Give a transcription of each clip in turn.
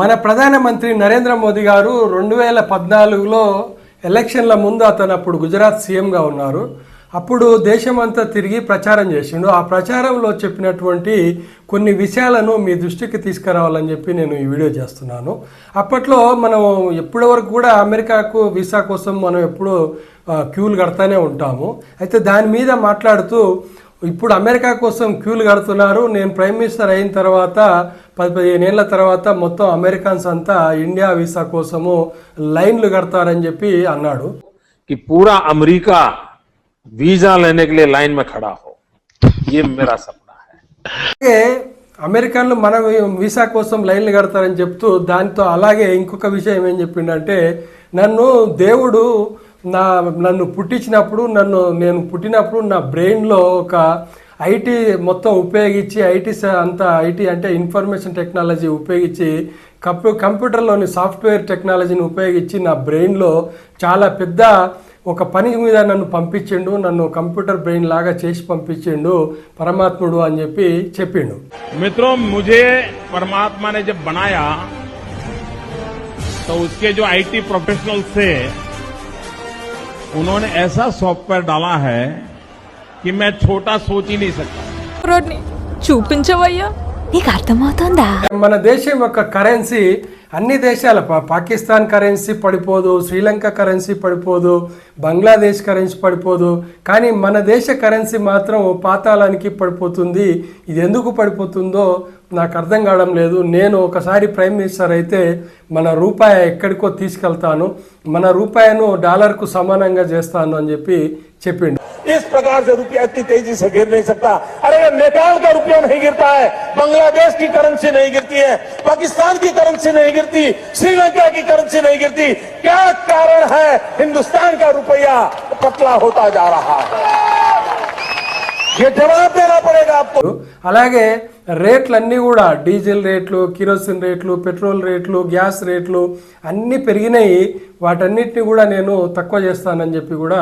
మన ప్రధానమంత్రి నరేంద్ర మోదీ గారు రెండు వేల పద్నాలుగులో ఎలక్షన్ల ముందు అతను అప్పుడు గుజరాత్ సీఎంగా ఉన్నారు. అప్పుడు దేశమంతా తిరిగి ప్రచారం చేసిండు. ఆ ప్రచారంలో చెప్పినటువంటి కొన్ని విషయాలను మీ దృష్టికి తీసుకురావాలని చెప్పి నేను ఈ వీడియో చేస్తున్నాను. అప్పట్లో మనం ఎప్పటి వరకు కూడా అమెరికాకు వీసా కోసం మనం ఎప్పుడూ క్యూలు కడతానే ఉంటాము. అయితే దాని మీద మాట్లాడుతూ ఇప్పుడు అమెరికా కోసం క్యూలు కడుతున్నారు నేను ప్రైమ్ మినిస్టర్ అయిన తర్వాత పది పదిహేను ఏళ్ళ తర్వాత మొత్తం అమెరికన్స్ అంతా ఇండియా వీసా కోసము లైన్లు కడతారని చెప్పి అన్నాడు कि पूरा अमेरिका वीजा लेने के लिए लाइन में खड़ा हो ये मेरा सपना है అలాగే అమెరికన్లు మన వీసా కోసం లైన్లు కడతారని చెప్తూ దాంతో అలాగే ఇంకొక విషయం ఏం చెప్పిండంటే నన్ను దేవుడు నా నన్ను పుట్టించినప్పుడు నన్ను నేను పుట్టినప్పుడు నా బ్రెయిన్లో ఒక ఐటీ మొత్తం ఉపయోగించి ఐటీ అంతా ఐటీ అంటే ఇన్ఫర్మేషన్ టెక్నాలజీ ఉపయోగించి కంప్యూ కంప్యూటర్లోని సాఫ్ట్వేర్ టెక్నాలజీని ఉపయోగించి నా బ్రెయిన్లో చాలా పెద్ద ఒక పని మీద నన్ను పంపించిండు నన్ను కంప్యూటర్ బ్రెయిన్ లాగా చేసి పంపించిండు పరమాత్ముడు అని చెప్పి చెప్పిండు मित्रों मुझे परमात्मा ने जब बनाया तो उसके जो आईटी प्रोफेशनल्स थे उन्होंने ऐसा सॉफ्टवेयर डाला है कि मैं छोटा सोच ही नहीं सकता రోడ్ని చూపించవయ్యా నీకు అర్థమవుతోందా మన దేశం యొక్క కరెన్సీ అన్ని దేశాల పా- పాకిస్తాన్ కరెన్సీ పడిపోదు శ్రీలంక కరెన్సీ పడిపోదు బంగ్లాదేశ్ కరెన్సీ పడిపోదు కానీ మన దేశ కరెన్సీ మాత్రం పాతాళానికి పడిపోతుంది ఇది ఎందుకు పడిపోతుందో నాకు అర్థం కావడం లేదు నేను ఒకసారి ప్రైమ్ మినిస్టర్ అయితే మన రూపాయి ఎక్కడికో తీసుకెళ్తాను మన రూపాయను డాలర్కు సమానంగా చేస్తాను అని చెప్పి చెప్పిండు इस प्रकार से रुपया इतनी तेजी से गिर नहीं सकता अरे नेपाल का रुपया नहीं गिरता है बांग्लादेश की करेंसी नहीं गिरती है पाकिस्तान की करेंसी नहीं गिरती श्रीलंका की करेंसी नहीं गिरती क्या कारण है हिंदुस्तान का रुपया पतला होता जा रहा है ये जवाब देना पड़ेगा आपको అలాగే రేట్లన్నీ కూడా డీజిల్ రేట్లు కిరోసిన్ రేట్లు పెట్రోల్ రేట్లు గ్యాస్ రేట్లు అన్నీ పెరిగినాయి. వాటన్నిటిని కూడా నేను తక్కువ చేస్తానని చెప్పి కూడా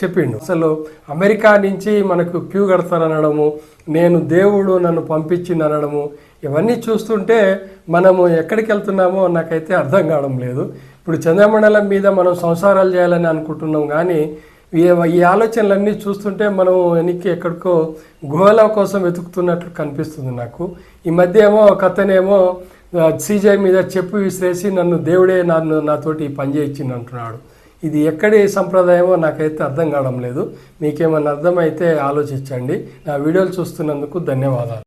చెప్పిండు. అసలు అమెరికా నుంచి మనకు క్యూ కడతారనడము నేను దేవుడు నన్ను పంపించింది అనడము ఇవన్నీ చూస్తుంటే మనము ఎక్కడికి వెళ్తున్నామో నాకైతే అర్థం కావడం లేదు. ఇప్పుడు చంద్రమండలం మీద మనం సంసారాలు చేయాలని అనుకుంటున్నాం కానీ ఈ ఈ ఆలోచనలన్నీ చూస్తుంటే మనం వెనక్కి ఎక్కడికో గుహల కోసం వెతుకుతున్నట్లు కనిపిస్తుంది నాకు. ఈ మధ్య ఏమో ఒక అతనేమో సీజే మీద చెప్పు విసిరేసి నన్ను దేవుడే నన్ను నాతోటి ఈ పని చేయించింది అంటున్నాడు. ఇది ఎక్కడి సంప్రదాయమో నాకైతే అర్థం కావడం లేదు. మీకేమైనా అర్థమైతే ఆలోచించండి. నా వీడియోలు చూస్తున్నందుకు ధన్యవాదాలు.